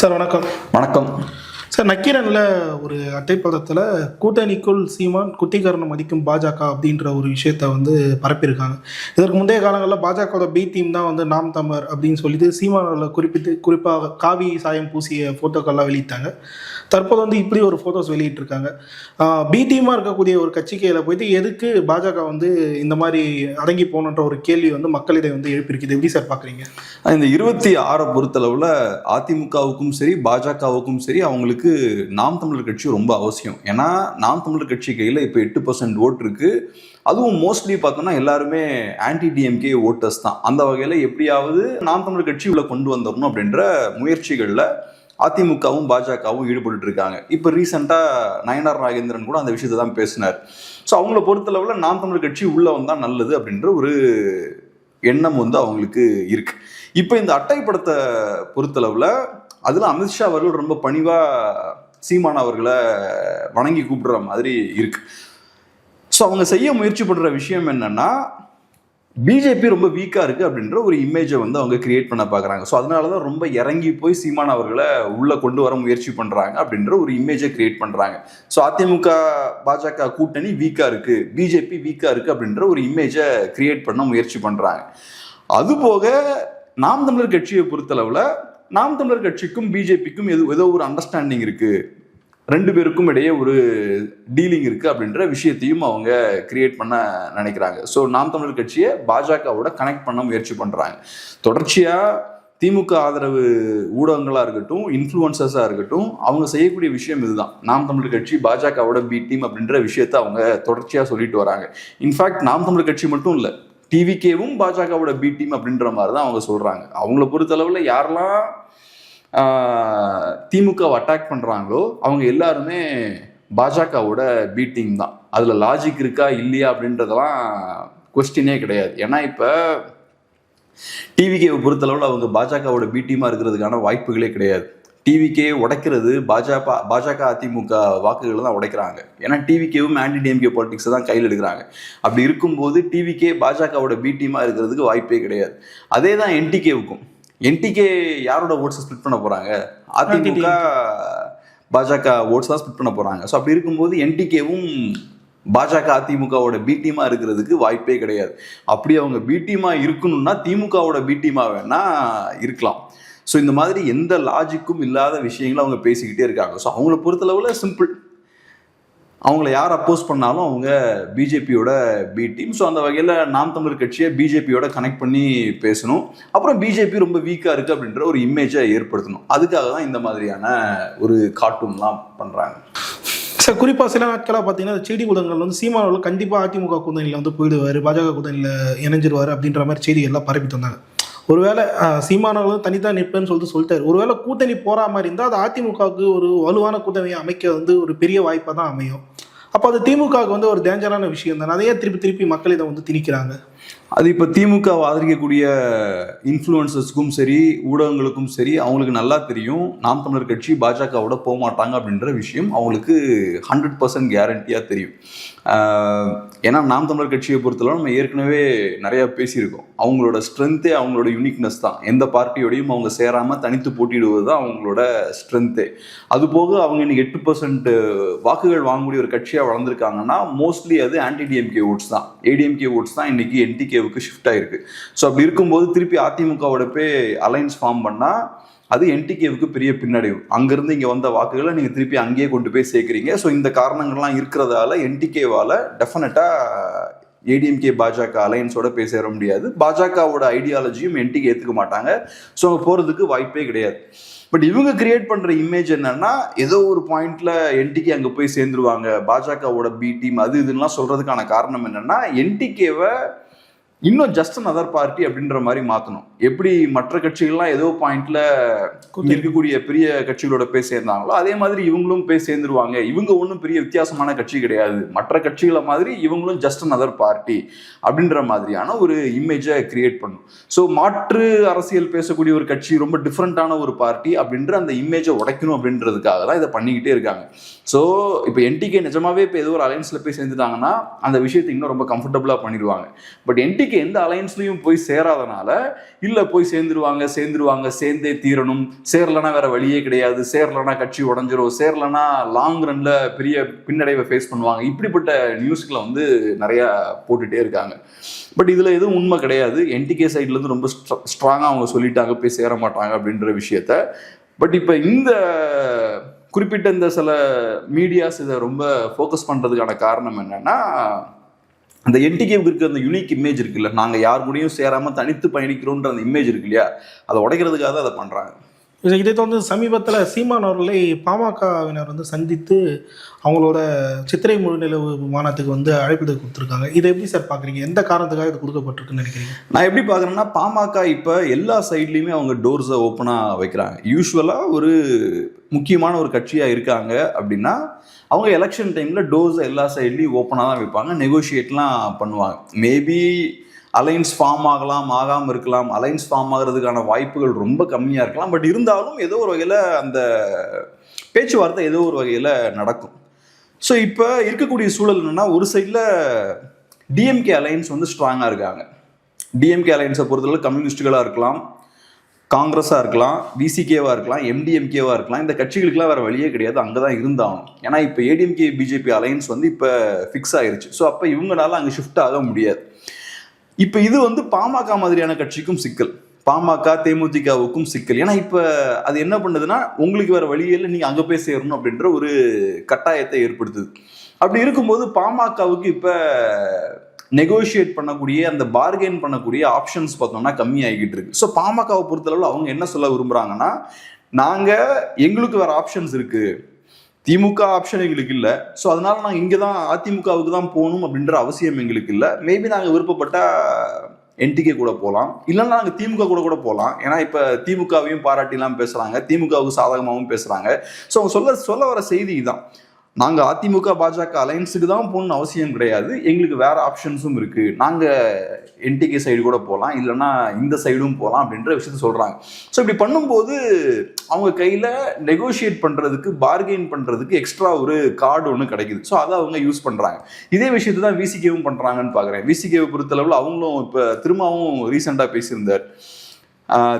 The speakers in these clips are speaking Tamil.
சார் வணக்கம். வணக்கம். சார் நக்கீரனில் ஒரு அட்டைப்பதத்தில் கூட்டணிக்குள் சீமான் குத்திகரணம் மதிக்கும் பாஜக அப்படின்ற ஒரு விஷயத்த வந்து பரப்பியிருக்காங்க. இதற்கு முந்தைய காலங்களில் பாஜகவோட பி டீம் தான் வந்து நாம் தமிழர் அப்படின்னு சொல்லிட்டு சீமானில் குறிப்பிட்டு குறிப்பாக காவி சாயம் பூசிய ஃபோட்டோக்கள்லாம் வெளியிட்டாங்க. தற்போது வந்து இப்படி ஒரு ஃபோட்டோஸ் வெளியிட்டிருக்காங்க. பி இருக்கக்கூடிய ஒரு கட்சிக்கையில் போயிட்டு எதுக்கு பாஜக வந்து இந்த மாதிரி அடங்கி போகணுன்ற ஒரு கேள்வி வந்து மக்களிடை வந்து எழுப்பியிருக்குது. எப்படி சார் பார்க்குறீங்க? இந்த இருபத்தி ஆறை பொறுத்தளவில் அதிமுகவுக்கும் சரி பாஜகவுக்கும் சரி அவங்களுக்கு நாம் தமிழர் கட்சி ரொம்ப அவசியம். ஏன்னா நாம் தமிழர் கட்சி கையில் இப்போ எட்டு பர்சன்ட் ஓட்டு இருக்கு. அதுவும் மோஸ்ட்லி பார்த்தோம்னா எல்லாருமே ஆன்டி டிஎம்கே ஓட்டர்ஸ் தான். அந்த வகையில் எப்படியாவது நாம் தமிழர் கட்சி உள்ள கொண்டு வந்துடணும் அப்படின்ற முயற்சிகளில் அதிமுகவும் பாஜகவும் ஈடுபட்டு இருக்காங்க இப்போ ரீசெண்டாக நயனார் நாகேந்திரன் கூட அந்த விஷயத்தை தான் பேசினார். ஸோ அவங்கள பொறுத்தளவில் நாம் தமிழ் கட்சி உள்ளே வந்தால் நல்லது அப்படின்ற ஒரு எண்ணம் வந்து அவங்களுக்கு இருக்கு. இப்போ இந்த அட்டைப்படத்தை பொறுத்தளவில் அதில் அமித்ஷா அவர்கள் ரொம்ப பணிவாக சீமான் அவர்களை வணங்கி கூப்பிடுற மாதிரி இருக்கு. ஸோ அவங்க செய்ய முயற்சி பண்ணுற விஷயம் என்னன்னா பிஜேபி ரொம்ப வீக்காக இருக்குது அப்படின்ற ஒரு இமேஜை வந்து அவங்க கிரியேட் பண்ண பார்க்குறாங்க. ஸோ அதனால தான் ரொம்ப இறங்கி போய் சீமான் அவர்களை உள்ளே கொண்டு வர முயற்சி பண்ணுறாங்க அப்படின்ற ஒரு இமேஜை கிரியேட் பண்ணுறாங்க ஸோ அதிமுக பாஜக கூட்டணி வீக்காக இருக்குது பிஜேபி வீக்காக இருக்குது அப்படின்ற ஒரு இமேஜை கிரியேட் பண்ண முயற்சி பண்ணுறாங்க அதுபோக நாம் தமிழர் கட்சியை பொறுத்தளவில் நாம் தமிழர் கட்சிக்கும் பிஜேபிக்கும் எது ஏதோ ஒரு அண்டர்ஸ்டாண்டிங் இருக்குது ரெண்டு பேருக்கும் இடையே ஒரு டீலிங் இருக்கு அப்படின்ற விஷயத்தையும் அவங்க கிரியேட் பண்ண நினைக்கிறாங்க. ஸோ நாம் தமிழர் கட்சியை பாஜகவோட கனெக்ட் பண்ண முயற்சி பண்றாங்க. தொடர்ச்சியா திமுக ஆதரவு ஊடகங்களாக இருக்கட்டும் இன்ஃப்ளூயன்சஸாக இருக்கட்டும் அவங்க செய்யக்கூடிய விஷயம் இதுதான். நாம் தமிழர் கட்சி பாஜகவோட பி டீம் அப்படின்ற விஷயத்த அவங்க தொடர்ச்சியாக சொல்லிட்டு வராங்க. இன்ஃபேக்ட் நாம் தமிழர் கட்சி மட்டும் இல்லை டிவிகேவும் பாஜகவோட பி டீம் அப்படின்ற மாதிரி தான் அவங்க சொல்கிறாங்க அவங்கள பொறுத்தளவில் யாரெல்லாம் திமுகவை அட்டாக் பண்ணுறாங்களோ அவங்க எல்லாருமே பாஜகவோட பி டீம் தான். அதில் லாஜிக் இருக்கா இல்லையா அப்படின்றதெல்லாம் கொஸ்டினே கிடையாது. ஏன்னா இப்போ டிவிகேவை பொறுத்தளவில் அவங்க பாஜகவோட பி டீமாக இருக்கிறதுக்கான வாய்ப்புகளே கிடையாது. டிவிகே உடைக்கிறது பாஜக பாஜக அதிமுக வாக்குகளை தான் உடைக்கிறாங்க. ஏன்னா டிவிகேவும் ஆன்டி டிஎம்கே பாலிடிக்ஸை தான் கையில் எடுக்கிறாங்க. அப்படி இருக்கும்போது டிவிகே பாஜகவோட பி டீமாக இருக்கிறதுக்கு வாய்ப்பே கிடையாது. அதே தான் என்டிகேவுக்கும் என்டிகே யாரோட ஓட்ஸை ஸ்பிட் பண்ண போகிறாங்க அதிமுக பாஜக ஓட்ஸ் தான் ஸ்பிட் பண்ண போகிறாங்க ஸோ அப்படி இருக்கும்போது என்டிகேவும் பாஜக அதிமுகவோட பி டீமாக இருக்கிறதுக்கு வாய்ப்பே கிடையாது. அப்படி அவங்க பி டீமாக இருக்கணும்னா திமுகவோட பி டீமாக வேணா இருக்கலாம். ஸோ இந்த மாதிரி எந்த லாஜிக்கும் இல்லாத விஷயங்களை அவங்க பேசிக்கிட்டே இருக்காங்க. ஸோ அவங்கள பொறுத்தளவில் சிம்பிள் அவங்கள யார் அப்போஸ் பண்ணாலும் அவங்க பிஜேபியோட பி டீம் ஸோ அந்த வகையில் நாம் தமிழர் கட்சியை பிஜேபியோட கனெக்ட் பண்ணி பேசணும். அப்புறம் பிஜேபி ரொம்ப வீக்காக இருக்குது அப்படின்ற ஒரு இமேஜை ஏற்படுத்தணும். அதுக்காக தான் இந்த மாதிரியான ஒரு கார்ட்டூன்லாம் பண்ணுறாங்க சார் குறிப்பாக சில நாட்களாக பார்த்தீங்கன்னா செடி செய்தி வந்து சீமாவில் கண்டிப்பாக அதிமுக கூட்டணியில் வந்து போயிடுவார் பாஜக கூட்டணியில் இணைஞ்சிருவார் அப்படின்ற மாதிரி செய்திகள்லாம் பரப்பி தந்தாங்க ஒருவேளை சீமானவர்களும் தனித்தான் நிற்பேன்னு சொல்லிட்டு சொல்லிட்டாரு. ஒருவேளை கூட்டணி போகிற மாதிரி இருந்தால் அது அதிமுகவுக்கு ஒரு வலுவான கூட்டணியை அமைக்க வந்து ஒரு பெரிய வாய்ப்பாக தான் அமையும். அப்போ அது திமுகவுக்கு வந்து ஒரு டேஞ்சரான விஷயம் தானே? அதையே திருப்பி திருப்பி மக்கள் இதை வந்து திணிக்கிறாங்க. அது இப்போ திமுக ஆதரிக்கக்கூடிய இன்ஃப்ளூயன்சஸ்க்கும் சரி ஊடகங்களுக்கும் சரி அவங்களுக்கு நல்லா தெரியும். நாம் தமிழர் கட்சி பாஜகவோட போக மாட்டாங்க அப்படின்ற விஷயம் அவங்களுக்கு ஹண்ட்ரட் பர்சன்ட் கேரண்டியாக தெரியும். ஏன்னா நாம் தமிழர் கட்சியை பொறுத்தளவு நம்ம ஏற்கனவே நிறையா பேசியிருக்கோம். அவங்களோட ஸ்ட்ரென்த்தே அவங்களோட யூனிக்னஸ் தான். எந்த பார்ட்டியோடையும் அவங்க சேராமல் தனித்து போட்டியிடுவது தான் அவங்களோட ஸ்ட்ரென்த்தே அதுபோக அவங்க இன்னைக்கு எட்டு பர்சன்ட் வாக்குகள் வாங்கக்கூடிய ஒரு கட்சியாக வளர்ந்துருக்காங்கன்னா மோஸ்ட்லி அது ஆன்டி டிஎம்கே ஓட்ஸ் தான். ஏடிஎம்கே ஓட்ஸ் தான் இன்னைக்கு என்டிகேவுக்கு ஷிஃப்ட் ஆயிருக்கு. ஸோ அப்படி இருக்கும்போது திருப்பி அதிமுகவோட போய் அலைன்ஸ் ஃபார்ம் பண்ணால் அது என்டிகேவுக்கு பெரிய பின்னடைவு. அங்கேருந்து இங்கே வந்த வாக்குகளை நீங்கள் திருப்பி அங்கேயே கொண்டு போய் சேர்க்குறீங்க. ஸோ இந்த காரணங்கள்லாம் இருக்கிறதால என்டிகேவால் டெஃபினட்டாக ஏடிஎம்கே பாஜக அலையன்ஸோட போய் சேர முடியாது. பாஜகவோட ஐடியாலஜியும் என்டிகே ஏற்றுக்க மாட்டாங்க. ஸோ அவங்க போகிறதுக்கு வாய்ப்பே கிடையாது. பட் இவங்க கிரியேட் பண்ணுற இமேஜ் என்னன்னா ஏதோ ஒரு பாயிண்ட்ல என்டிகே அங்கே போய் சேர்ந்துருவாங்க. பாஜகவோட பி டீம் அது இதுன்னெலாம் சொல்கிறதுக்கான காரணம் என்னன்னா என்டிகேவை இன்னும் ஜஸ்ட் another பார்ட்டி அப்படின்ற மாதிரி மாத்தணும். எப்படி மற்ற கட்சிகள்லாம் ஏதோ பாயிண்ட்ல இருக்கக்கூடிய பெரிய கட்சிகளோட போய் சேர்ந்தாங்களோ அதே மாதிரி இவங்களும் போய் சேர்ந்துருவாங்க. இவங்க ஒன்றும் பெரிய வித்தியாசமான கட்சி கிடையாது. மற்ற கட்சிகளை மாதிரி இவங்களும் ஜஸ்ட் another பார்ட்டி அப்படின்ற மாதிரியான ஒரு இமேஜை கிரியேட் பண்ணும். ஸோ மாற்று அரசியல் பேசக்கூடிய ஒரு கட்சி ரொம்ப டிஃப்ரெண்டான ஒரு பார்ட்டி அப்படின்ற அந்த இமேஜை உடைக்கணும் அப்படின்றதுக்காக தான் இதை பண்ணிக்கிட்டே இருக்காங்க. ஸோ இப்போ என்டிகே நிஜமாவே இப்போ ஏதோ ஒரு அலைன்ஸில் போய் சேர்ந்துட்டாங்கன்னா அந்த விஷயத்தை இன்னும் ரொம்ப கம்ஃபர்டபுளாக பண்ணிடுவாங்க. பட் என்டிகே எந்த அலையன்ஸ்லையும் போய் சேராதனால இல்லை போய் சேர்ந்துருவாங்க சேர்ந்துருவாங்க சேர்ந்தே தீரணும். சேரலனா வேற வழியே கிடையாது. சேரலனா கட்சி உடஞ்சிரும். சேரலனா லாங் ரன்ல பெரிய பின்னடைவை ஃபேஸ் பண்ணுவாங்க. இப்படிப்பட்ட நியூஸ்களை வந்து நிறைய போட்டுட்டே இருக்காங்க. பட் இதுல எதுவும் உண்மை கிடையாது. என்டிகே சைட்ல இருந்து ரொம்ப ஸ்ட்ராங்காக அவங்க சொல்லிட்டாங்க போய் சேர மாட்டாங்க அப்படின்ற விஷயத்த. பட் இப்போ இந்த குறிப்பிட்ட இந்த சில மீடியாஸ் இதை ரொம்ப ஃபோக்கஸ் பண்ணுறதுக்கான காரணம் என்னன்னா அந்த என்டிகேவுக்கு இருக்கிற அந்த யூனிக் இமேஜ் இருக்குல்ல நாங்கள் யார் கூடயும் சேராமல் தனித்து பயணிக்கிறோன்ற அந்த இமேஜ் இருக்கு இல்லையா? அதை உடைக்கிறதுக்காக தான் அதை பண்ணுறாங்க இதை தொடர்ந்து வந்து சமீபத்தில் சீமான் அவர்களை பாமகவினர் வந்து சந்தித்து அவங்களோட சித்திரை முழுநிலவு மாநாட்டுக்கு வந்து அழைப்பிதழ் கொடுத்துருக்காங்க. இதை எப்படி சார் பார்க்குறீங்க? எந்த காரணத்துக்காக இது கொடுக்கப்பட்டிருக்குன்னு நினைக்கிறீங்க? நான் எப்படி பார்க்குறேன்னா பாமக இப்போ எல்லா சைட்லேயுமே அவங்க டோர்ஸை ஓப்பனாக வைக்கிறாங்க. யூஸ்வலாக ஒரு முக்கியமான ஒரு கட்சியாக இருக்காங்க அப்படின்னா அவங்க எலெக்ஷன் டைமில் டோர்ஸை எல்லா சைட்லேயும் ஓப்பனாக தான் வைப்பாங்க நெகோஷியேட்லாம் பண்ணுவாங்க. மேபி அலைன்ஸ் ஃபார்ம் ஆகலாம் ஆகாமல் இருக்கலாம். அலைன்ஸ் ஃபார்ம் ஆகிறதுக்கான வாய்ப்புகள் ரொம்ப கம்மியாக இருக்கலாம். பட் இருந்தாலும் ஏதோ ஒரு வகையில் அந்த பேச்சுவார்த்தை ஏதோ ஒரு வகையில் நடக்கும். ஸோ இப்போ இருக்கக்கூடிய சூழல் என்னென்னா ஒரு சைடில் டிஎம்கே அலைன்ஸ் வந்து ஸ்ட்ராங்காக இருக்காங்க. டிஎம்கே அலைன்ஸை பொறுத்தவரை கம்யூனிஸ்டுகளாக இருக்கலாம் காங்கிரஸாக இருக்கலாம் விசிகேவாக இருக்கலாம் எம்டிஎம்கேவாக இருக்கலாம். இந்த கட்சிகளுக்குலாம் வேறு வழியே கிடையாது அங்கே தான் இருந்தாகணும். ஏன்னா இப்போ ஏடிஎம்கே பிஜேபி அலைன்ஸ் வந்து இப்போ ஃபிக்ஸ் ஆயிருச்சு. ஸோ அப்போ இவங்களால அங்கே ஷிஃப்ட் ஆக முடியாது. இப்போ இது வந்து பாமக மாதிரியான கட்சிக்கும் சிக்கல். பாமக தேமுதிகவுக்கும் சிக்கல். ஏன்னா இப்போ அது என்ன பண்ணுதுன்னா உங்களுக்கு வேற வழியில் இல்லை நீங்கள் அங்கே போய் சேரணும் அப்படின்ற ஒரு கட்டாயத்தை ஏற்படுத்துது. அப்படி இருக்கும்போது பாமகவுக்கு இப்போ நெகோஷியேட் பண்ணக்கூடிய அந்த பார்கெயின் பண்ணக்கூடிய ஆப்ஷன்ஸ் பார்த்தோம்னா கம்மியாகிக்கிட்டு இருக்கு. ஸோ பாமகவை பொறுத்தளவில் அவங்க என்ன சொல்ல விரும்புகிறாங்கன்னா நாங்கள் எங்களுக்கு வேற ஆப்ஷன்ஸ் இருக்கு. திமுக ஆப்ஷன் எங்களுக்கு இல்லை. ஸோ அதனால நாங்கள் இங்கே தான் அதிமுகவுக்கு தான் போகணும் அப்படின்ற அவசியம் எங்களுக்கு இல்லை. மேபி நாங்கள் விருப்பப்பட்டா என்டிகே கூட போகலாம் இல்லைன்னா நாங்கள் திமுக கூட கூட போகலாம் ஏன்னா இப்போ திமுகவையும் பாராட்டிலாம் பேசுகிறாங்க திமுகவுக்கு சாதகமாகவும் பேசுகிறாங்க ஸோ அவங்க சொல்ல சொல்ல வர செய்தி தான் நாங்கள் அதிமுக பாஜக அலையன்ஸுக்கு தான் போகணும்னு அவசியம் கிடையாது. எங்களுக்கு வேற ஆப்ஷன்ஸும் இருக்கு. நாங்கள் என்டிகே சைடு கூட போகலாம். இல்லைன்னா இந்த சைடும் போகலாம் அப்படின்ற விஷயத்த சொல்கிறாங்க ஸோ இப்படி பண்ணும்போது அவங்க கையில் நெகோஷியேட் பண்ணுறதுக்கு பார்கெயின் பண்ணுறதுக்கு எக்ஸ்ட்ரா ஒரு கார்டு ஒன்று கிடைக்குது. ஸோ அதை அவங்க யூஸ் பண்ணுறாங்க இதே விஷயத்தை தான் விசிகேவும் பண்ணுறாங்கன்னு பார்க்குறேன் விசிகேவை பொறுத்தளவில் அவங்களும் இப்போ திரும்பவும் ரீசெண்டாக பேசியிருந்தார்.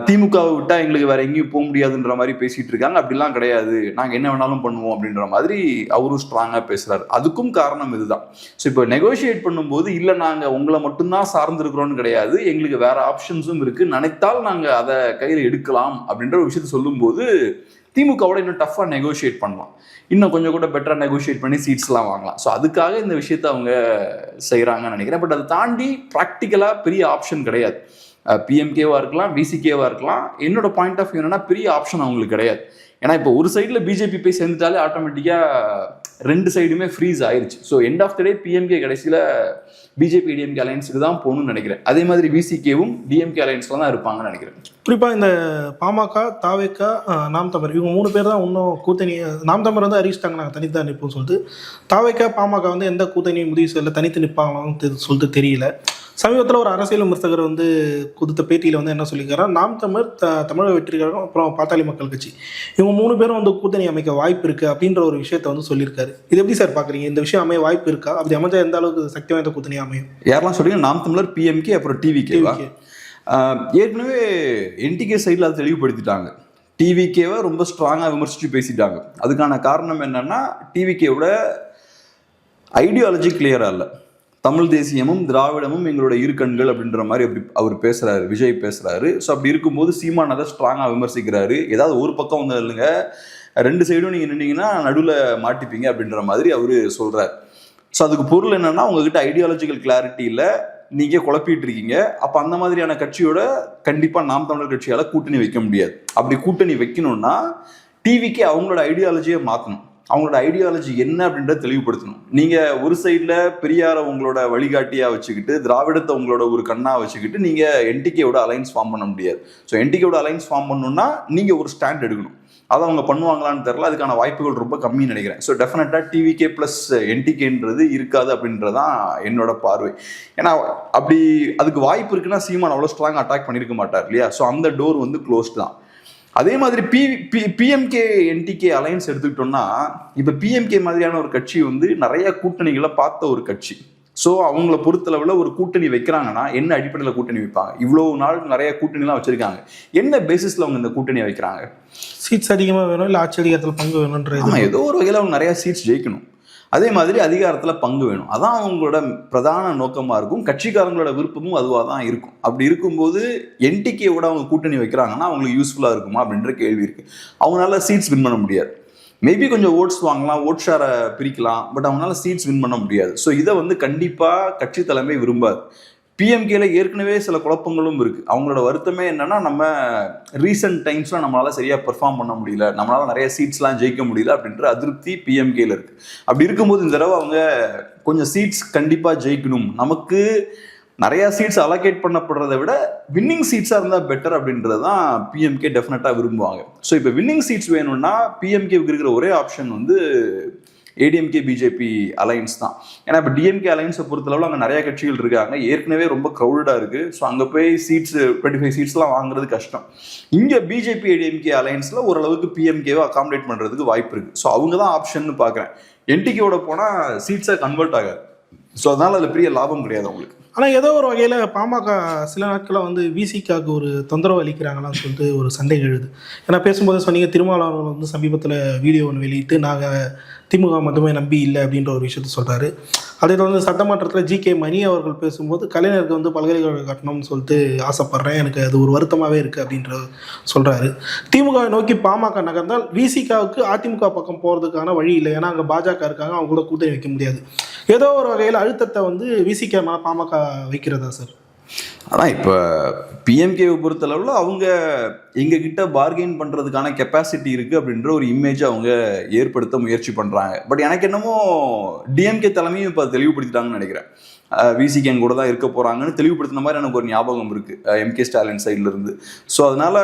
திமுகவை விட்டா எங்களுக்கு வேற எங்கேயும் போக முடியாதுன்ற மாதிரி பேசிட்டு இருக்காங்க. அப்படிலாம் கிடையாது. நாங்கள் என்ன வேணாலும் பண்ணுவோம் அப்படின்ற மாதிரி அவரும் ஸ்ட்ராங்காக பேசுறாரு. அதுக்கும் காரணம் இதுதான். ஸோ இப்போ நெகோஷியேட் பண்ணும்போது இல்லை நாங்கள் உங்களை மட்டும்தான் சார்ந்திருக்கிறோம்னு கிடையாது. எங்களுக்கு வேற ஆப்ஷன்ஸும் இருக்கு. நினைத்தால் நாங்கள் அதை கையில் எடுக்கலாம் அப்படின்ற ஒரு விஷயத்த சொல்லும்போது திமுகவோட இன்னும் டஃப்பாக நெகோஷியேட் பண்ணலாம். இன்னும் கொஞ்சம் கூட பெட்டராக நெகோஷியேட் பண்ணி சீட்ஸ்லாம் வாங்கலாம். ஸோ அதுக்காக இந்த விஷயத்த அவங்க செய்கிறாங்கன்னு நினைக்கிறேன். பட் அதை தாண்டி ப்ராக்டிக்கலாக பெரிய ஆப்ஷன் கிடையாது. பிஎம்கேவாக இருக்கலாம் விசிகேவாக இருக்கலாம். என்னோட பாயிண்ட் ஆஃப் வியூ என்னன்னா பெரிய ஆப்ஷன் அவங்களுக்கு கிடையாது. ஏன்னா இப்போ ஒரு சைடில் பிஜேபி போய் சேர்ந்துட்டாலே ஆட்டோமேட்டிக்காக ரெண்டு சைடுமே ஃப்ரீஸ் ஆயிடுச்சு so end of the day PMK கடைசியில் பிஜேபி டிஎம்கே அலையன்ஸுக்கு தான் போகணும்னு நினைக்கிறேன். அதே மாதிரி விசிகேவும் டிஎம்கே அலையன்ஸில் தான் இருப்பாங்கன்னு நினைக்கிறேன். குறிப்பாக இந்த பாமக தாவேக்கா நாம் தமிழ் இவங்க மூணு பேர் தான் இன்னும் கூட்டணி நாம் தமிழ் வந்து அறிவிச்சிட்டாங்க நாங்கள் தனித்தான் நிற்போம்னு சொல்லிட்டு. தாவேக்கா பாமக வந்து எந்த கூட்டணி முடிவு செய்யல தனித்து நிற்பாங்களான்னு சொல்லிட்டு தெரியல. சமீபத்தில் ஒரு அரசியல் விமர்சகர் வந்து கொடுத்த பேட்டியில் வந்து என்ன சொல்லியிருக்காரு நாம் தமிழ் த தமிழக வெற்றிகரம் அப்புறம் பாட்டாளி மக்கள் கட்சி. இவங்க மூணு பேரும் வந்து கூட்டணி அமைக்க வாய்ப்பு இருக்குது அப்படின்ற ஒரு விஷயத்த வந்து சொல்லியிருக்காரு. இது எப்படி சார் பார்க்குறீங்க இந்த விஷயம் அமைய வாய்ப்பு இருக்கா? அப்படி அமைஞ்சா எந்த அளவுக்கு சக்தி வாய்ந்த கூட்டணி அமையும்? யாரெல்லாம் சொல்றீங்க? நாம் தமிழர் பிஎம்கே அப்புறம் TVK. ஏற்கனவே என்டிகே சைடில் அதை தெளிவுபடுத்திட்டாங்க. டிவிகேவை ரொம்ப ஸ்ட்ராங்காக விமர்சித்து பேசிட்டாங்க. அதுக்கான காரணம் என்னன்னா டிவிகேவோட ஐடியாலஜி கிளியராக இல்லை. தமிழ் தேசியமும் திராவிடமும் எங்களோட இரு கண்கள் அப்படின்ற மாதிரி அப்படி அவர் பேசுறாரு விஜய் பேசுறாரு. ஸோ அப்படி இருக்கும்போது சீமான் அதை ஸ்ட்ராங்காக விமர்சிக்கிறாரு. ஏதாவது ஒரு பக்கம் வந்து இல்லைங்க ரெண்டு சைடும் நீங்கள் நின்னீங்கன்னா நடுவில் மாட்டிப்பீங்க அப்படின்ற மாதிரி அவர் சொல்கிறார் ஸோ அதுக்கு பொருள் என்னன்னா உங்ககிட்ட ஐடியாலஜிக்கல் கிளாரிட்டி இல்லை. நீங்கள் குழப்பிட்டு இருக்கீங்க. அப்போ அந்த மாதிரியான கட்சியோட கண்டிப்பாக நாம் தமிழர் கட்சியால் கூட்டணி வைக்க முடியாது. அப்படி கூட்டணி வைக்கணும்னா டிவிக்கு அவங்களோட ஐடியாலஜியை மாற்றணும் அவங்களோட ஐடியாலஜி என்ன அப்படின்றத தெளிவுபடுத்தணும். நீங்க ஒரு சைடில் பெரியார உங்களோட வழிகாட்டியா வச்சுக்கிட்டு திராவிடத்தை உங்களோட ஒரு கண்ணா வச்சுக்கிட்டு நீங்க என்டிகேவோட அலைன்ஸ் ஃபார்ம் பண்ண முடியாது. ஸோ என்டிகேவோட அலைன்ஸ் ஃபார்ம் பண்ணணும்னா நீங்க ஒரு ஸ்டாண்ட் எடுக்கணும். அதை அவங்க பண்ணுவாங்களான்னு தெரில அதுக்கான வாய்ப்புகள் ரொம்ப கம்மின்னு நினைக்கிறேன். ஸோ டெஃபினட்டாக டிவிகே ப்ளஸ் என்டிகேன்றது இருக்காது அப்படின்றதான் என்னோட பார்வை. ஏன்னா அப்படி அதுக்கு வாய்ப்பு இருக்குன்னா சீமான் அவ்வளோ ஸ்ட்ராங் அட்டாக் பண்ணியிருக்க மாட்டார் இல்லையா? ஸோ அந்த டோர் வந்து க்ளோஸ்ட் தான். அதே மாதிரி P P PMK NTK alliance எடுத்துக்கிட்டோம்னா இப்போ பிஎம்கே மாதிரியான ஒரு கட்சி வந்து நிறைய கூட்டணிகளை பார்த்த ஒரு கட்சி. ஸோ அவங்கள பொறுத்தளவில் ஒரு கூட்டணி வைக்கிறாங்கன்னா என்ன அடிப்படையில் கூட்டணி வைப்பாங்க? இவ்வளோ நாள் நிறைய கூட்டணிலாம் வச்சிருக்காங்க. என்ன பேசிஸில் அவங்க இந்த கூட்டணியை வைக்கிறாங்க? சீட்ஸ் அதிகமாக வேணும் இல்லை ஆட்சி அதிகாரத்தில் பங்கு ஆமாம் ஏதோ ஒரு வகையில் அவங்க நிறைய சீட்ஸ் ஜெயிக்கணும். அதே மாதிரி அதிகாரத்தில் பங்கு வேணும். அதான் அவங்களோட பிரதான நோக்கமாக இருக்கும். கட்சிக்காரங்களோட விருப்பமும் அதுவாக தான் இருக்கும். அப்படி இருக்கும்போது என்டிகேவோட அவங்க கூட்டணி வைக்கிறாங்கன்னா அவங்களுக்கு யூஸ்ஃபுல்லாக இருக்குமா அப்படின்ற கேள்வி இருக்குது அவங்களால சீட்ஸ் வின் பண்ண முடியாது. மேபி கொஞ்சம் ஓட்ஸ் வாங்கலாம் ஓட் ஷேரை பிரிக்கலாம் பட் அவங்களால சீட்ஸ் வின் பண்ண முடியாது. ஸோ இதை வந்து கண்டிப்பாக கட்சி தலைமை விரும்பாது. பிஎம்கேல ஏற்கனவே சில குழப்பங்களும் இருக்குது அவங்களோட வருத்தமே என்னன்னா நம்ம ரீசெண்ட் டைம்ஸில் நம்மளால் சரியாக பெர்ஃபார்ம் பண்ண முடியல. நம்மளால் நிறைய சீட்ஸ்லாம் ஜெயிக்க முடியல அப்படின்ற அதிருப்தி பிஎம்கேல இருக்குது அப்படி இருக்கும்போது இந்த தடவை அவங்க கொஞ்சம் சீட்ஸ் கண்டிப்பாக ஜெயிக்கணும். நமக்கு நிறைய சீட்ஸ் அலோகேட் பண்ணப்படுறத விட வின்னிங் சீட்ஸாக இருந்தால் பெட்டர் அப்படின்றது தான் பிஎம்கே டெஃபினட்டாக விரும்புவாங்க. ஸோ இப்போ வின்னிங் சீட்ஸ் வேணும்னா பிஎம்கேவுக்கு இருக்கிற ஒரே ஆப்ஷன் வந்து ஏடிஎம்கே பிஜேபி அலைன்ஸ் தான். ஏன்னா இப்போ டிஎம்கே அலைன்ஸை பொறுத்தளவில் அங்கே நிறைய கட்சிகள் இருக்காங்க. ஏற்கனவே ரொம்ப க்ரௌடடாக இருக்குது ஸோ அங்கே போய் சீட்ஸ் டுவெண்ட்டி ஃபைவ் சீட்ஸ்லாம் வாங்குறது கஷ்டம். இங்கே பிஜேபி ஏடிஎம்கே அலைன்ஸில் ஓரளவுக்கு பிஎம்கேவை அகாமடேட் பண்ணுறதுக்கு வாய்ப்பு இருக்குது ஸோ அவங்க தான் ஆப்ஷன் பார்க்குறேன் என்டிகேவோட போனால் சீட்ஸாக கன்வெர்ட் ஆகாது. ஸோ அதனால் அதில் பெரிய லாபம் கிடையாது அவங்களுக்கு. ஆனால் ஏதோ ஒரு வகையில் பாமக சில நாட்களாக வந்து விசிகாவுக்கு ஒரு தொந்தரவு அளிக்கிறாங்களான்னு சொல்லிட்டு ஒரு சந்தேகம் எழுது. ஏன்னா பேசும்போது சொன்னீங்க திருமாவளவன் வந்து சமீபத்தில் வீடியோ ஒன்று வெளியிட்டு நாங்கள் திமுக மட்டுமே நம்பி இல்லை அப்படின்ற ஒரு விஷயத்த சொல்கிறாரு அதே தொடர்ந்து சட்டமன்றத்தில் ஜி கே மணி அவர்கள் பேசும்போது கலைஞருக்கு வந்து பல்கலைக்கழக கட்டணம்னு சொல்லிட்டு ஆசைப்பட்றேன். எனக்கு அது ஒரு வருத்தமாகவே இருக்குது அப்படின்ற சொல்கிறாரு திமுகவை நோக்கி பாமக நகர்ந்தால் விசிகாவுக்கு அதிமுக பக்கம் போகிறதுக்கான வழி இல்லை. ஏன்னா அங்கே பாஜக இருக்காங்க. அவங்க கூட கூட்டணி வைக்க முடியாது. ஏதோ ஒரு வகையில் அழுத்தத்தை வந்து விசிகா மேலே பாமக வைக்கிறதா சார்? அதான் இப்போ பிஎம்கேவை பொறுத்தளவில் அவங்க எங்ககிட்ட பார்கெயின் பண்ணுறதுக்கான கெப்பாசிட்டி இருக்குது அப்படின்ற ஒரு இமேஜை அவங்க ஏற்படுத்த முயற்சி பண்ணுறாங்க பட் எனக்கு என்னமோ டிஎம்கே தலைமையும் இப்போ தெளிவுபடுத்திட்டாங்கன்னு நினைக்கிறேன். விசிகேன் கூட தான் இருக்க போகிறாங்கன்னு தெளிவுபடுத்தின மாதிரி எனக்கு ஒரு ஞாபகம் இருக்குது எம்கே ஸ்டாலின் சைட்லேருந்து ஸோ அதனால்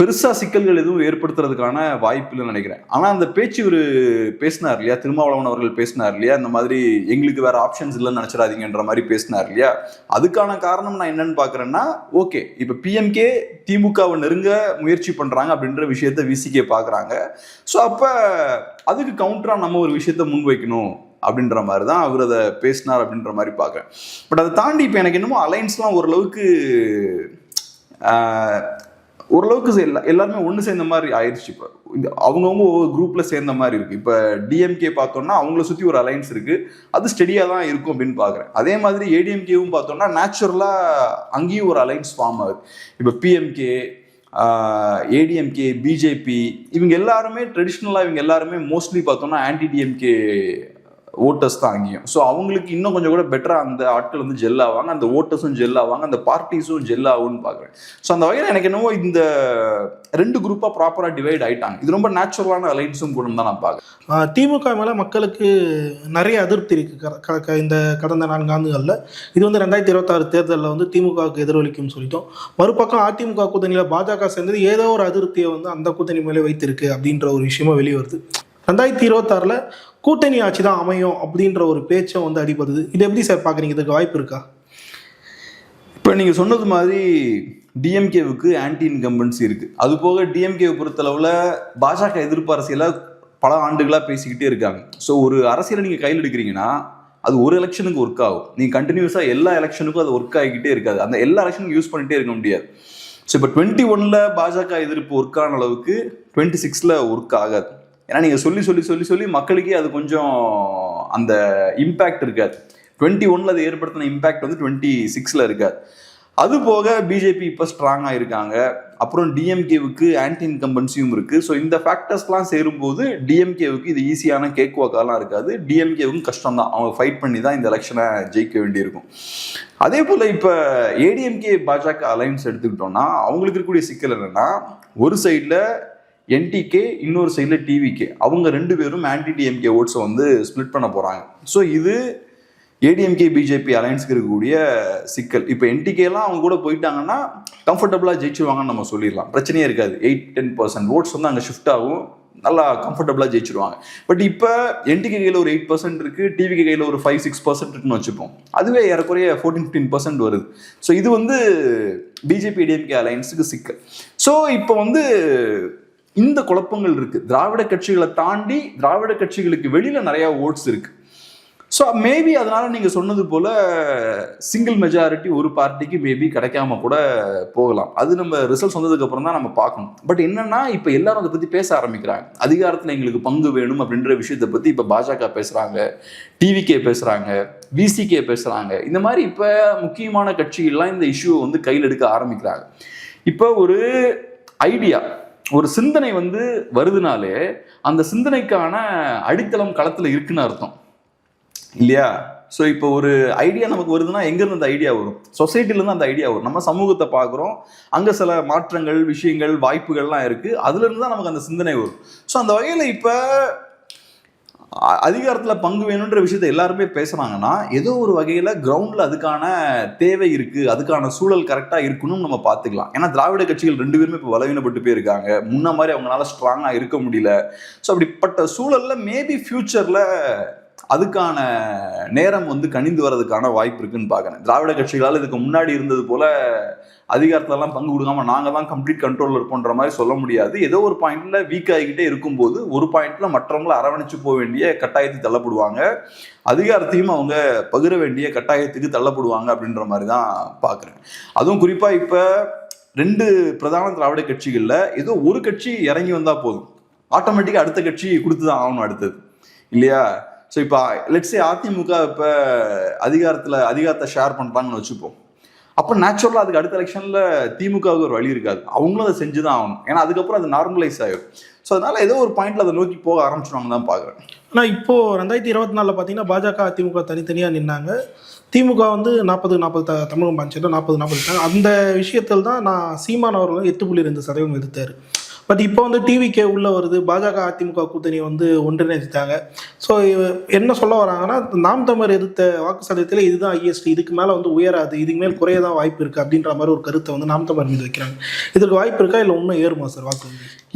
பெருசாக சிக்கல்கள் எதுவும் ஏற்படுத்துறதுக்கான வாய்ப்பு இல்லைன்னு நினைக்கிறேன். ஆனால் அந்த பேச்சு இவர் பேசினார் இல்லையா? திருமாவளவன் அவர்கள் பேசினார் இல்லையா? இந்த மாதிரி எங்களுக்கு வேற ஆப்ஷன்ஸ் இல்லைன்னு நினச்சிடாதீங்கன்ற மாதிரி பேசினார் இல்லையா? அதுக்கான காரணம் நான் என்னன்னு பார்க்குறேன்னா ஓகே இப்போ பிஎம்கே திமுகவை நெருங்க முயற்சி பண்ணுறாங்க அப்படின்ற விஷயத்த விசிகே பார்க்குறாங்க. ஸோ அப்போ அதுக்கு கவுண்டராக நம்ம ஒரு விஷயத்த முன்வைக்கணும் அப்படின்ற மாதிரி தான் அவர் அதை பேசினார் அப்படின்ற மாதிரி பார்க்குறேன். பட் அதை தாண்டி இப்போ எனக்கு என்னமோ அலைன்ஸ்லாம் ஓரளவுக்கு ஓரளவுக்கு எல்லா- எல்லாருமே ஒன்று சேர்ந்த மாதிரி ஆயிடுச்சு இப்போ. இந்த அவங்கவுங்க ஒவ்வொரு குரூப்பில் சேர்ந்த மாதிரி இருக்குது இப்போ டிஎம்கே பார்த்தோன்னா அவங்கள சுற்றி ஒரு அலைன்ஸ் இருக்குது அது ஸ்டெடியாக தான் இருக்கும் அப்படின்னு பார்க்குறேன் அதே மாதிரி ஏடிஎம்கேவும் பார்த்தோன்னா நேச்சுரலாக அங்கேயும் ஒரு அலைன்ஸ் ஃபார்ம் ஆகுது. இப்போ பிஎம்கே ஏடிஎம்கே பிஜேபி இவங்க எல்லாருமே ட்ரெடிஷ்னலாக இவங்க எல்லாருமே மோஸ்ட்லி பார்த்தோம்னா ஆன்டி டிஎம்கே ஓட்டர்ஸ் தான் அங்கேயும். ஸோ அவங்களுக்கு இன்னும் கொஞ்சம் கூட பெட்டராக அந்த ஆட்கள் வந்து ஜெல் ஆவாங்க. அந்த ஓட்டர்ஸும் ஜெல் ஆவாங்க. அந்த பார்ட்டிஸும் ஜெல் ஆகும்னு பார்க்குறேன். ஸோ அந்த வகையில் எனக்கு என்னவோ இந்த ரெண்டு குரூப்பாக ப்ராப்பராக டிவைட் ஆகிட்டாங்க இது ரொம்ப நேச்சுரலான அலைன்ஸும் கூட தான் நான் பார்க்குறேன். திமுக மேலே மக்களுக்கு நிறைய அதிருப்தி இருக்குது இந்த கடந்த நான்கு ஆண்டுகளில். இது வந்து ரெண்டாயிரத்தி இருபத்தாறு தேர்தலில் வந்து திமுகவுக்கு எதிரொலிக்கும்னு சொல்லிட்டோம். மறுபக்கம் அதிமுக கூட்டணியில் பாஜக சேர்ந்தது ஏதோ ஒரு அதிருப்தியை வந்து அந்த கூட்டணி மேலே வைத்திருக்கு அப்படின்ற ஒரு விஷயமா வெளியே வருது ரெண்டாயிரத்தி இருபத்தாறில் கூட்டணி ஆட்சி தான் அமையும் அப்படின்ற ஒரு பேச்சும் வந்து அடிபடுது. இது எப்படி சார் பார்க்குறீங்க? இதுக்கு வாய்ப்பு இருக்கா? இப்போ நீங்கள் சொன்னது மாதிரி டிஎம்கேவுக்கு ஆன்டி இன்கம்பன்சி இருக்குது அது போக டிஎம்கேவை பொறுத்தளவில் பாஜக எதிர்ப்பு அரசியலை பல ஆண்டுகளாக பேசிக்கிட்டே இருக்காங்க. ஸோ ஒரு அரசியலை நீங்கள் கையில் எடுக்கிறீங்கன்னா அது ஒரு எலெக்ஷனுக்கு ஒர்க் ஆகும். நீங்கள் கண்டினியூஸாக எல்லா எலெக்ஷனுக்கும் அது ஒர்க் ஆகிக்கிட்டே இருக்காது. அந்த எல்லா எலெக்ஷனுக்கும் யூஸ் பண்ணிகிட்டே இருக்க முடியாது. ஸோ இப்போ டுவெண்ட்டி ஒனில் பாஜக எதிர்ப்பு ஒர்க் ஆன அளவுக்கு டுவெண்ட்டி சிக்ஸில் ஒர்க் ஆகாது. ஏன்னா நீங்கள் சொல்லி சொல்லி சொல்லி சொல்லி மக்களுக்கே அது கொஞ்சம் அந்த இம்பேக்ட் இருக்காது. டுவெண்ட்டி ஒன்ல அது ஏற்படுத்தின இம்பேக்ட் வந்து டுவெண்ட்டி சிக்ஸில் இருக்காது. அது போக பிஜேபி இப்போ ஸ்ட்ராங்காக இருக்காங்க அப்புறம் டிஎம்கேவுக்கு ஆன்டி இன்கம்பன்சியும் இருக்குது ஸோ இந்த ஃபேக்டர்ஸ்லாம் சேரும்போது டிஎம்கேவுக்கு இது ஈஸியான கேக் வாக்காலாம் இருக்காது. டிஎம்கேவுக்கும் கஷ்டம் தான் அவங்க ஃபைட் பண்ணி தான் இந்த எலெக்ஷனை ஜெயிக்க வேண்டியிருக்கும். அதே போல் இப்போ ஏடிஎம்கே பாஜக அலைன்ஸ் எடுத்துக்கிட்டோம்னா அவங்களுக்கு இருக்கக்கூடிய சிக்கல் என்னன்னா ஒரு சைடில் என்டிகே இன்னொரு சைடில் டிவிகே அவங்க ரெண்டு பேரும் ஆன்டி டிஎம்கே ஓட்ஸை வந்து ஸ்ப்ளிட் பண்ண போகிறாங்க ஸோ இது ஏடிஎம்கே பிஜேபி அலையன்ஸுக்கு இருக்கக்கூடிய சிக்கல். இப்போ என்டிகேலாம் அவங்க கூட போயிட்டாங்கன்னா கம்ஃபர்டபுளாக ஜெயிச்சிருவாங்கன்னு நம்ம சொல்லிடலாம். பிரச்சனையே இருக்காது. எயிட் டென் பர்சன்ட் ஓட்ஸ் வந்து அங்கே ஷிஃப்ட் ஆகும். நல்லா கம்ஃபர்டபுளாக ஜெயிச்சிருவாங்க. பட் இப்போ என்டிகே கையில் ஒரு எயிட் பர்சன்ட் இருக்குது டிவிகே கையில் ஒரு ஃபைவ் சிக்ஸ் பர்சன்ட் இருக்குன்னு வச்சுப்போம். அதுவே ஏறக்குறைய ஃபோர்டீன் ஃபிஃப்டீன் பர்சன்ட் வருது. ஸோ இது வந்து பிஜேபி டிஎம்கே அலையன்ஸுக்கு சிக்கல். ஸோ இப்போ வந்து இந்த குழப்பங்கள் இருக்கு. திராவிட கட்சிகளை தாண்டி திராவிட கட்சிகளுக்கு வெளியில நிறைய ஓட்ஸ் இருக்கு. ஸோ மேபி அதனால நீங்க சொன்னது போல சிங்கிள் மெஜாரிட்டி ஒரு பார்ட்டிக்கு மேபி கிடைக்காம கூட போகலாம். அது நம்ம ரிசல்ட்ஸ் வந்ததுக்கு அப்புறம் தான் நம்ம பார்க்கணும். பட் என்னன்னா இப்போ எல்லாரும் அதை பத்தி பேச ஆரம்பிக்கிறாங்க. அதிகாரத்தில் எங்களுக்கு பங்கு வேணும் அப்படின்ற விஷயத்தை பத்தி இப்போ பாஜக பேசுறாங்க டிவிகே பேசுறாங்க விசிகே பேசுறாங்க. இந்த மாதிரி இப்போ முக்கியமான கட்சிகள்லாம் இந்த இஷ்யூவை வந்து கையில் எடுக்க ஆரம்பிக்கிறாங்க. இப்போ ஒரு ஐடியா ஒரு சிந்தனை வந்து வருதுனாலே அந்த சிந்தனைக்கான அடித்தளம் களத்தில் இருக்குன்னு அர்த்தம். இல்லையா? ஸோ இப்போ ஒரு ஐடியா நமக்கு வருதுன்னா எங்கேருந்து அந்த ஐடியா வரும்? சொசைட்டிலேருந்து அந்த ஐடியா வரும். நம்ம சமூகத்தை பார்க்குறோம். அங்கே சில மாற்றங்கள் விஷயங்கள் வாய்ப்புகள்லாம் இருக்குது அதுலேருந்து தான் நமக்கு அந்த சிந்தனை வரும். ஸோ அந்த வகையில் இப்போ அதிகாரத்தில் பங்கு வேணுன்ற விஷயத்த எல்லாருமே பேசுகிறாங்கன்னா ஏதோ ஒரு வகையில் கிரவுண்டில் அதுக்கான தேவை இருக்குது அதுக்கான சூழல் கரெக்டாக இருக்கணும்னு நம்ம பார்த்துக்கலாம் ஏன்னா திராவிட கட்சிகள் ரெண்டு பேருமே இப்போ பலவீனப்பட்டு போயிருக்காங்க. முன்ன மாதிரி அவங்களால ஸ்ட்ராங்காக இருக்க முடியல. ஸோ அப்படிப்பட்ட சூழலில் மேபி ஃப்யூச்சரில் அதுக்கான நேரம் வந்து கணிந்து வர்றதுக்கான வாய்ப்பு இருக்குன்னு பார்க்குறேன். திராவிட கட்சிகளால் இதுக்கு முன்னாடி இருந்தது போல அதிகாரத்திலலாம் பங்கு கொடுக்காம நாங்கள் தான் கம்ப்ளீட் கண்ட்ரோலில் இருப்போன்ற மாதிரி சொல்ல முடியாது. ஏதோ ஒரு பாயிண்ட்ல வீக் ஆகிக்கிட்டே இருக்கும்போது ஒரு பாயிண்ட்ல மற்றவங்களை அரவணைச்சு போக வேண்டிய கட்டாயத்துக்கு தள்ளப்படுவாங்க. அதிகாரத்தையும் அவங்க பகிர வேண்டிய கட்டாயத்துக்கு தள்ளப்படுவாங்க அப்படின்ற மாதிரி தான் பார்க்குறேன். அதுவும் குறிப்பாக இப்போ ரெண்டு பிரதான திராவிட கட்சிகளில் ஏதோ ஒரு கட்சி இறங்கி வந்தால் போதும். ஆட்டோமேட்டிக்காக அடுத்த கட்சி கொடுத்து தான் ஆகணும் அடுத்தது. இல்லையா? ஸோ இப்போ லெட்ஸே அதிமுக இப்போ அதிகாரத்தில் அதிகாரத்தை ஷேர் பண்ணுறாங்கன்னு வச்சுப்போம். அப்போ நேச்சுரலாக அதுக்கு அடுத்த எலெக்ஷனில் திமுகவுக்கு ஒரு வழி இருக்காது. அவங்களும் அதை செஞ்சு தான் ஆகணும். ஏன்னா அதுக்கப்புறம் அது நார்மலைஸ் ஆகிடும் ஸோ அதனால் ஏதோ ஒரு பாயிண்டில் அதை நோக்கி போக ஆரம்பிச்சிடுவாங்க தான் பார்க்குறேன். ஆனால் இப்போ ரெண்டாயிரத்தி இருபத்தி நாலில் பார்த்தீங்கன்னா பாஜக அதிமுக தனித்தனியாக நின்னாங்க. திமுக வந்து நாற்பது நாற்பது த தமிழகம் பஞ்சாயத்தில் நாற்பது நாற்பது அந்த விஷயத்தில் தான் நான் சீமான் அவர்களும் எட்டு புள்ளி ரெண்டு சதவீதம் எடுத்தார். பட் இப்போ வந்து டிவிகே உள்ள வருது. பாஜக அதிமுக கூட்டணி வந்து ஒன்றிணைச்சிட்டாங்க ஸோ என்ன சொல்ல வராங்கன்னா நாம் தமிழர் எதிர்த்த வாக்கு சதவீதத்தில் இதுதான் ஐஎஸ்டி இதுக்கு மேலே வந்து உயராது. இதுக்கு மேல் குறைய தான் வாய்ப்பு இருக்குது அப்படின்ற மாதிரி ஒரு கருத்தை வந்து நாம் தமிழர் மீது வைக்கிறாங்க. இதற்கு வாய்ப்பு இருக்கா இல்லை இன்னும் ஏறுமா சார் வாக்கு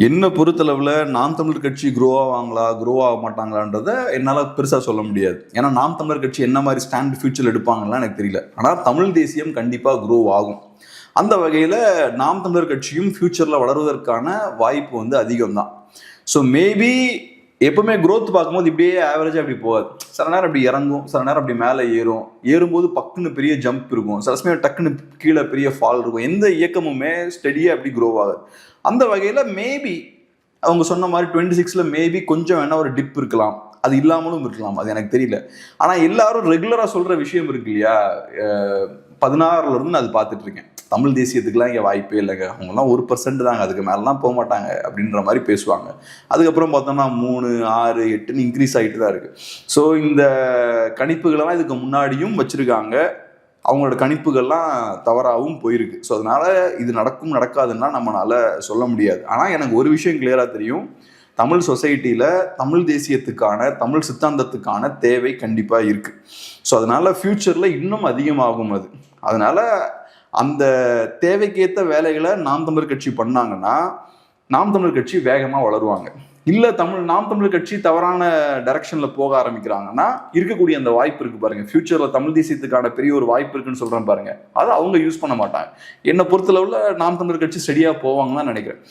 என்ன பொறுத்தளவில் நாம் தமிழர் கட்சி குரோ ஆவாங்களா குரோ ஆக மாட்டாங்களான்றத என்னால் பெருசாக சொல்ல முடியாது. ஏன்னா நாம் தமிழர் கட்சி என்ன மாதிரி ஸ்டாண்ட் ஃபியூச்சர் எடுப்பாங்கலாம் எனக்கு தெரியல. ஆனால் தமிழ் தேசியம் கண்டிப்பாக குரோ ஆகும். அந்த வகையில் நாம் தமிழர் கட்சியும் ஃப்யூச்சரில் வளருவதற்கான வாய்ப்பு வந்து அதிகம் தான் ஸோ மேபி எப்பவுமே க்ரோத் பார்க்கும்போது இப்படியே ஆவரேஜாக அப்படி போகாது. சில நேரம் அப்படி இறங்கும் சில நேரம் அப்படி மேலே ஏறும். ஏறும்போது பக்குன்னு பெரிய ஜம்ப் இருக்கும். சில சமயம் டக்குன்னு கீழே பெரிய ஃபால் இருக்கும். எந்த இயக்கமுமே ஸ்டெடியாக அப்படி க்ரோ ஆகாது. அந்த வகையில் மேபி அவங்க சொன்ன மாதிரி டுவெண்ட்டி சிக்ஸில் மேபி கொஞ்சம் வேணால் ஒரு டிப் இருக்கலாம். அது இல்லாமலும் இருக்கலாம். அது எனக்கு தெரியல. ஆனால் எல்லாரும் ரெகுலராக சொல்கிற விஷயம் இருக்கு இல்லையா? பதினாறுலேருந்து நான் அது பார்த்துட்ருக்கேன் தமிழ் தேசியத்துக்குலாம் இங்கே வாய்ப்பே இல்லைங்க. அவங்கலாம் ஒரு பர்சன்ட் தாங்க. அதுக்கு மேலாம் போக மாட்டாங்க அப்படின்ற மாதிரி பேசுவாங்க. அதுக்கப்புறம் பார்த்தோம்னா மூணு ஆறு எட்டுன்னு இன்க்ரீஸ் ஆகிட்டு தான் இருக்குது ஸோ இந்த கணிப்புகளெல்லாம் இதுக்கு முன்னாடியும் வச்சுருக்காங்க. அவங்களோட கணிப்புகள்லாம் தவறாகவும் போயிருக்கு. ஸோ அதனால் இது நடக்கும் நடக்காதுன்னா நம்மளால சொல்ல முடியாது. ஆனால் எனக்கு ஒரு விஷயம் கிளியராக தெரியும். தமிழ் சொசைட்டியில் தமிழ் தேசியத்துக்கான தமிழ் சித்தாந்தத்துக்கான தேவை கண்டிப்பாக இருக்குது ஸோ அதனால் ஃப்யூச்சரில் இன்னும் அதிகமாகும் அது. அதனால் அந்த தேவைக்கேற்ற வேலைகளை நாம் தமிழர் கட்சி பண்ணாங்கன்னா நாம் தமிழர் கட்சி வேகமாக வளருவாங்க. இல்லை தமிழ் நாம் தமிழர் கட்சி தவறான டைரக்ஷனில் போக ஆரம்பிக்கிறாங்கன்னா இருக்கக்கூடிய அந்த வாய்ப்பு இருக்குது பாருங்க. ஃபியூச்சரில் தமிழ் தேசியத்துக்கான பெரிய ஒரு வாய்ப்பு இருக்குன்னு சொல்கிறேன் பாருங்கள் அதை அவங்க யூஸ் பண்ண மாட்டாங்க. என்னை பொறுத்தளவில் நாம் தமிழர் கட்சி ஸ்டெடியாக போவாங்கன்னு தான் நினைக்கிறேன்.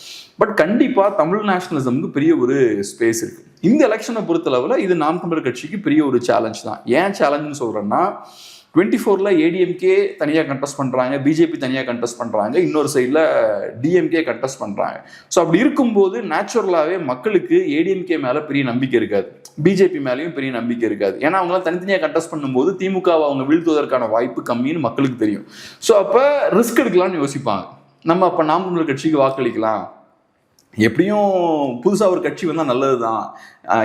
பட் கண்டிப்பாக தமிழ் நேஷனலிசம்க்கு பெரிய ஒரு ஸ்பேஸ் இருக்குது இந்த எலெக்ஷனை பொறுத்தளவில் இது நாம் தமிழர் கட்சிக்கு பெரிய ஒரு சேலஞ்ச் தான். ஏன் சேலஞ்சுன்னு சொல்கிறேன்னா டுவெண்ட்டி ஃபோரில் ஏடிஎம்கே தனியாக கண்டெஸ்ட் பண்ணுறாங்க பிஜேபி தனியாக கண்டெஸ்ட் பண்ணுறாங்க இன்னொரு சைடில் டிஎம்கே கண்டெஸ்ட் பண்ணுறாங்க ஸோ அப்படி இருக்கும்போது நேச்சுரலாகவே மக்களுக்கு ஏடிஎம்கே மேலே பெரிய நம்பிக்கை இருக்காது. பிஜேபி மேலேயும் பெரிய நம்பிக்கை இருக்காது. ஏன்னா அவங்களாம் தனித்தனியாக கண்டெஸ்ட் பண்ணும்போது திமுகவை அவங்க வீழ்த்துவதற்கான வாய்ப்பு கம்மின்னு மக்களுக்கு தெரியும். ஸோ அப்போ ரிஸ்க் எடுக்கலாம்னு யோசிப்பாங்க. நம்ம அப்போ நாம் கட்சிக்கு வாக்களிக்கலாம். எப்படியும் புதுசாக ஒரு கட்சி வந்தால் நல்லது தான்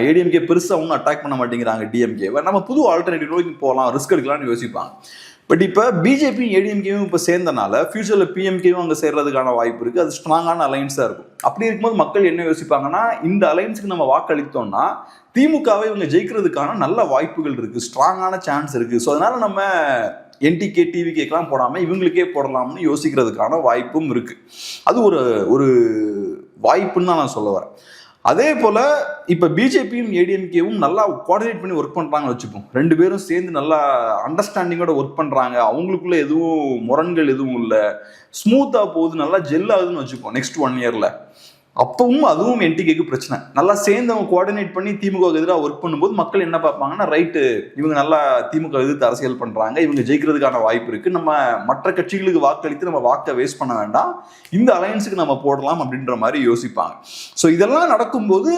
ஏடிஎம்கே பெருசாக ஒன்றும் அட்டாக் பண்ண மாட்டேங்கிறாங்க டிஎம்கே நம்ம புது ஆல்டர்னேட்டிவ் நோக்கி போகலாம் ரிஸ்க் எடுக்கலாம்னு யோசிப்பாங்க. பட் இப்போ பிஜேபியும் ஏடிஎம்கேவும் இப்போ சேர்ந்தனால ஃபியூச்சரில் பிஎம்கேவும் அங்கே சேர்றதுக்கான வாய்ப்பு இருக்குது அது ஸ்ட்ராங்கான அலைன்ஸாக இருக்கும். அப்படி இருக்கும்போது மக்கள் என்ன யோசிப்பாங்கன்னா இந்த அலைன்ஸுக்கு நம்ம வாக்களித்தோம்னா திமுகவை இவங்க ஜெயிக்கிறதுக்கான நல்ல வாய்ப்புகள் இருக்குது ஸ்ட்ராங்கான சான்ஸ் இருக்குது ஸோ அதனால் நம்ம என்டிகே டிவிகேக்கெலாம் போடாமல் இவங்களுக்கே போடலாம்னு யோசிக்கிறதுக்கான வாய்ப்பும் இருக்குது அது ஒரு ஒரு வாய்ப்புன்னு தான் நான் சொல்ல வரேன். அதே போல் இப்போ பிஜேபியும் ஏடிஎம்கேவும் நல்லா கோஆர்டினேட் பண்ணி ஒர்க் பண்ணுறாங்கன்னு வச்சுப்போம். ரெண்டு பேரும் சேர்ந்து நல்லா அண்டர்ஸ்டாண்டிங்கோட ஒர்க் பண்ணுறாங்க அவங்களுக்குள்ள எதுவும் முரண்கள் எதுவும் இல்லை. ஸ்மூத்தாக போகுது நல்லா ஜெல் ஆகுதுன்னு வச்சுப்போம் நெக்ஸ்ட் ஒன் இயரில் அப்பவும் அதுவும் என்டிகேக்கு பிரச்சனை. நல்லா சேர்ந்து அவங்க கோஆர்டினேட் பண்ணி திமுக எதிராக ஒர்க் பண்ணும்போது மக்கள் என்ன பார்ப்பாங்கன்னா ரைட்டு இவங்க நல்லா திமுக எதிர்த்து அரசியல் பண்ணுறாங்க இவங்க ஜெயிக்கிறதுக்கான வாய்ப்பு இருக்குது நம்ம மற்ற கட்சிகளுக்கு வாக்களித்து நம்ம வாக்கை வேஸ்ட் பண்ண வேண்டாம். இந்த அலையன்ஸுக்கு நம்ம போடலாம் அப்படின்ற மாதிரி யோசிப்பாங்க. ஸோ இதெல்லாம் நடக்கும்போது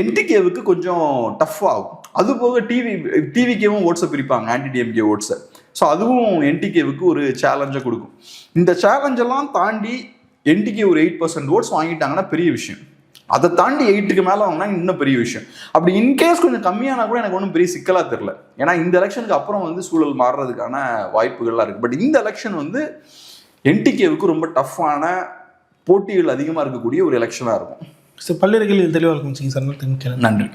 என்டிகேவுக்கு கொஞ்சம் டஃப் ஆகும். அது போக டிவி டிவிக்கேவும் ஓட்ஸை பிரிப்பாங்க ஆன்டி டிஎம்கே ஓட்ஸை ஸோ அதுவும் என்டிகேவுக்கு ஒரு சேலஞ்சை கொடுக்கும். இந்த சேலஞ்செல்லாம் தாண்டி என்டிகே ஒரு எயிட் பர்சன்ட் ஓட்ஸ் வாங்கிட்டாங்கன்னா பெரிய விஷயம். அதை தாண்டி எயிட்டுக்கு மேலே வாங்கினா இன்னும் பெரிய விஷயம். அப்படி இன்கேஸ் கொஞ்சம் கம்மியானா கூட எனக்கு ஒன்றும் பெரிய சிக்கலாக தெரில ஏன்னா இந்த எலெக்ஷனுக்கு அப்புறம் வந்து சூழல் மாறுறதுக்கான வாய்ப்புகள்லாம் இருக்குது பட் இந்த எலெக்ஷன் வந்து என்டிகேவுக்கு ரொம்ப டஃப்பான போட்டிகள் அதிகமாக இருக்கக்கூடிய ஒரு எலெக்ஷனாக இருக்கும். சார் பல்வேறு கேள்வி தெளிவாக இருக்கும் சார். நன்றி.